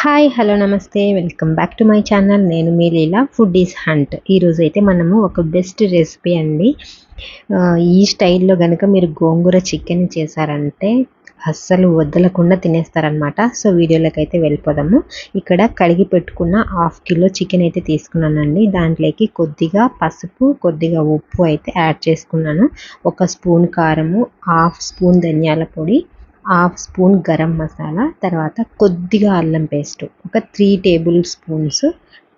Hi hello namaste. Welcome back to my channel నేను మీ Leela foodies hunt ఈరోజు అయితే మనము ఒక బెస్ట్ రెసిపీ అండి. ఈ స్టైల్లో కనుక మీరు గోంగూర చికెన్ చేశారంటే అస్సలు వదలకుండా తినేస్తారనమాట సో వీడియోలోకి అయితే వెళ్ళిపోదాము. ఇక్కడ కడిగి పెట్టుకున్న హాఫ్ కిలో చికెన్ అయితే తీసుకున్నానండి. దాంట్లోకి కొద్దిగా పసుపు కొద్దిగా ఉప్పు అయితే యాడ్ చేసుకున్నాను. ఒక స్పూన్ కారము హాఫ్ స్పూన్ ధనియాల పొడి హాఫ్ స్పూన్ గరం మసాలా తర్వాత కొద్దిగా అల్లం పేస్ట్. ఒక త్రీ టేబుల్ స్పూన్స్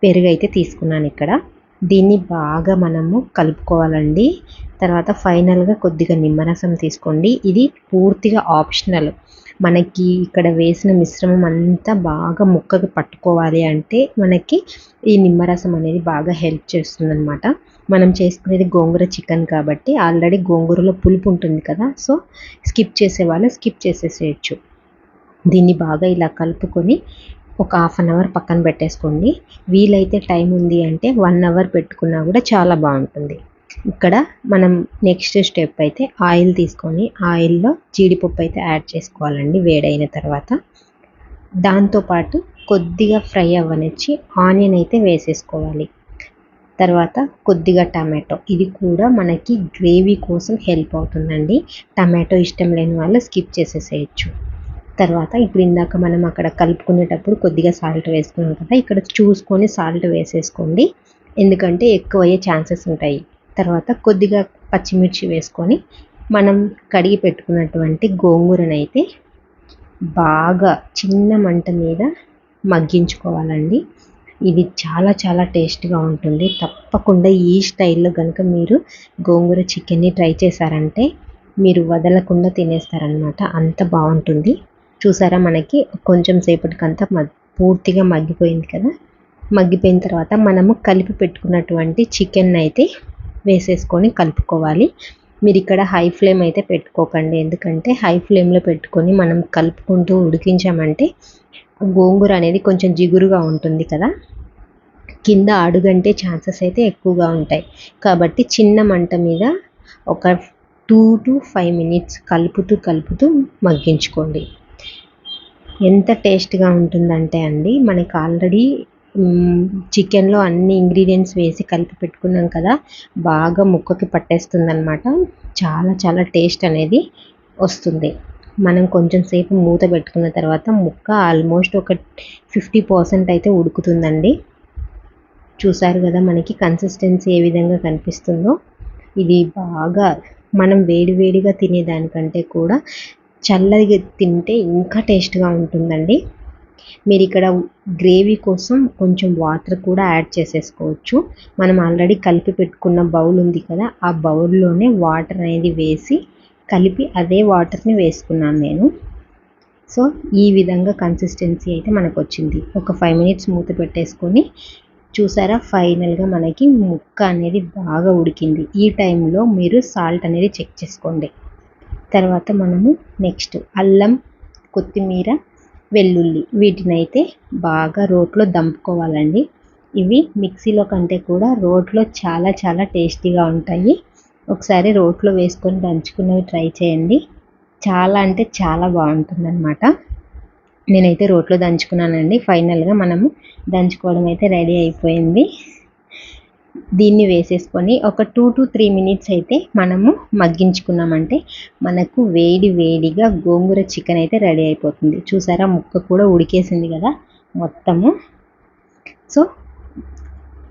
పెరుగు అయితే తీసుకున్నాను ఇక్కడ. దీన్ని బాగా మనము కలుపుకోవాలండి. తర్వాత ఫైనల్గా కొద్దిగా నిమ్మరసం తీసుకోండి. ఇది పూర్తిగా ఆప్షనల్. మనకి ఇక్కడ వేసిన మిశ్రమం అంతా బాగా ముక్కకి పట్టుకోవాలి అంటే మనకి ఈ నిమ్మరసం అనేది బాగా హెల్ప్ చేస్తుంది మనం చేసుకునేది గోంగూర చికెన్ కాబట్టి ఆల్రెడీ గోంగూరలో పులుపు ఉంటుంది కదా సో స్కిప్ చేసే వాళ్ళు స్కిప్ చేసేసేయచ్చు. దీన్ని బాగా ఇలా కలుపుకొని ఒక హాఫ్ అన్ అవర్ పక్కన పెట్టేసుకోండి. వీలైతే టైం ఉంది అంటే వన్ అవర్ పెట్టుకున్నా కూడా చాలా బాగుంటుంది. ఇక్కడ మనం నెక్స్ట్ స్టెప్ అయితే ఆయిల్ తీసుకొని ఆయిల్లో జీడిపప్పు అయితే యాడ్ చేసుకోవాలండి వేడైన తర్వాత. దాంతోపాటు కొద్దిగా ఫ్రై అవ్వనిచ్చి ఆనియన్ అయితే వేసేసుకోవాలి. తర్వాత కొద్దిగా టమాటో. ఇది కూడా మనకి గ్రేవీ కోసం హెల్ప్ అవుతుందండి. టమాటో ఇష్టం లేని వాళ్ళు స్కిప్ చేసేసేయచ్చు. తర్వాత ఇప్పుడు ఇందాక మనం అక్కడ కలుపుకునేటప్పుడు కొద్దిగా సాల్ట్ వేసుకున్నాం కదా ఇక్కడ చూసుకొని సాల్ట్ వేసేసుకోండి. ఎందుకంటే ఎక్కువ అయ్యే ఛాన్సెస్ ఉంటాయి. తర్వాత కొద్దిగా పచ్చిమిర్చి వేసుకొని మనం కడిగి పెట్టుకున్నటువంటి గోంగూరనైతే బాగా చిన్న మంట మీద మగ్గించుకోవాలండి. ఇది చాలా చాలా టేస్ట్గా ఉంటుంది. తప్పకుండా ఈ స్టైల్లో కనుక మీరు గోంగూర చికెన్ని ట్రై చేశారంటే మీరు వదలకుండా తినేస్తారనమాట అంత బాగుంటుంది. చూసారా మనకి? కొంచెం సేపటికంతా పూర్తిగా మగ్గిపోయింది కదా? మగ్గిపోయిన తర్వాత మనము కలిపి పెట్టుకున్నటువంటి చికెన్ అయితే వేసేసుకొని కలుపుకోవాలి. మీరు ఇక్కడ హై ఫ్లేమ్ అయితే పెట్టుకోకండి. ఎందుకంటే హై ఫ్లేమ్లో పెట్టుకొని మనం కలుపుకుంటూ ఉడికించామంటే గోంగూర అనేది కొంచెం జిగురుగా ఉంటుంది కదా? కింద అడుగంటే ఛాన్సెస్ అయితే ఎక్కువగా ఉంటాయి. కాబట్టి చిన్న మంట మీద ఒక టూ టు ఫైవ్ మినిట్స్ కలుపుతూ కలుపుతూ మగ్గించుకోండి. ఎంత టేస్ట్గా ఉంటుందంటే అండి మనకి ఆల్రెడీ చికెన్లో అన్ని ఇంగ్రీడియంట్స్ వేసి కలిపి పెట్టుకున్నాం కదా బాగా ముక్కకి పట్టేస్తుందన్నమాట. చాలా చాలా టేస్ట్ అనేది వస్తుంది. మనం కొంచెం సేపు మూత పెట్టుకున్న తర్వాత ముక్క ఆల్మోస్ట్ ఒక ఫిఫ్టీ పర్సెంట్ అయితే ఉడుకుతుందండి. చూసారు కదా మనకి కన్సిస్టెన్సీ ఏ విధంగా కనిపిస్తుందో. ఇది బాగా మనం వేడివేడిగా తినేదానికంటే కూడా చల్లగా తింటే ఇంకా టేస్ట్గా ఉంటుందండి. మీరు ఇక్కడ గ్రేవీ కోసం కొంచెం వాటర్ కూడా యాడ్ చేసేసుకోవచ్చు. మనం ఆల్రెడీ కలిపి పెట్టుకున్న బౌల్ ఉంది కదా ఆ బౌల్లోనే వాటర్ అనేది వేసి కలిపి అదే వాటర్ని వేసుకున్నాను నేను. సో ఈ విధంగా కన్సిస్టెన్సీ అయితే మనకు వచ్చింది ఒక ఫైవ్ మినిట్స్ మూత పెట్టేసుకొని చూసారా ఫైనల్గా మనకి ముక్క అనేది బాగా ఉడికింది. ఈ టైంలో మీరు సాల్ట్ అనేది చెక్ చేసుకోండి. తర్వాత మనము నెక్స్ట్ అల్లం కొత్తిమీర వెల్లుల్లి వీటినైతే బాగా రోట్లో దంపుకోవాలండి. ఇవి మిక్సీలో కంటే కూడా రోట్లో చాలా చాలా టేస్టీగా ఉంటాయి. ఒకసారి రోట్లో వేసుకొని దంచుకునేవి ట్రై చేయండి. చాలా అంటే చాలా బాగుంటుందన్నమాట. నేనైతే రోట్లో దంచుకున్నానండి. ఫైనల్గా మనము దంచుకోవడం అయితే రెడీ అయిపోయింది. దీన్ని వేసేసుకొని ఒక టూ టు త్రీ మినిట్స్ అయితే మనము మగ్గించుకున్నామంటే మనకు వేడి వేడిగా గోంగూర చికెన్ అయితే రెడీ అయిపోతుంది. చూసారా? ముక్క కూడా ఉడికేసింది కదా మొత్తము. సో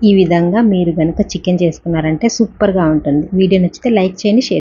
ఈ విధంగా మీరు కనుక చికెన్ చేసుకున్నారంటే సూపర్గా ఉంటుంది. వీడియో నచ్చితే లైక్ చేయండి షేర్